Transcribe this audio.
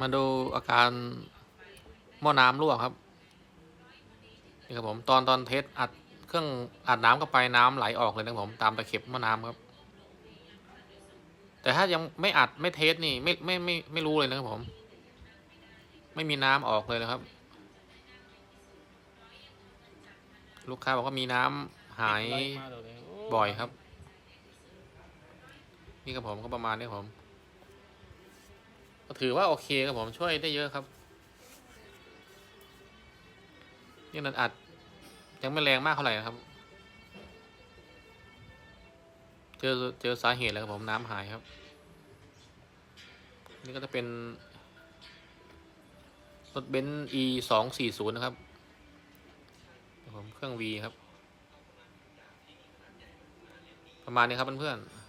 มาดูอาการหม้อน้ำรั่วครับนี่ครับผมตอนตอนเทสอัดเครื่องอัดน้ำเข้าไปน้ำไหลออกเลยนะครับผมตามตะเข็บหม้อน้ำครับ แต่ถ้ายังไม่อัดไม่เทสนี่ไม่ไม่ไม่ไม่รู้เลยนะครับผม ไม่มีน้ำออกเลยนะครับ ลูกค้าบอกว่ามีน้ำหายไหลมาเดี๋วนี้โบ่อยครับ นี่ครับผมก็ประมาณนี้ครับผมก็ ถือว่าโอเคครับผมช่วยได้เยอะครับนี่นันอัดยังไม่แรงมากเท่าไหร่นะครับ เจอเจอสาเหตุแล้วครับผมน้ำหายครับ นี่ก็จะเป็นรถเบนซ์ e สองสี่ศูนย์นะครับผมเครื่อง V ครับ ประมาณนี้ครับเพื่อนๆ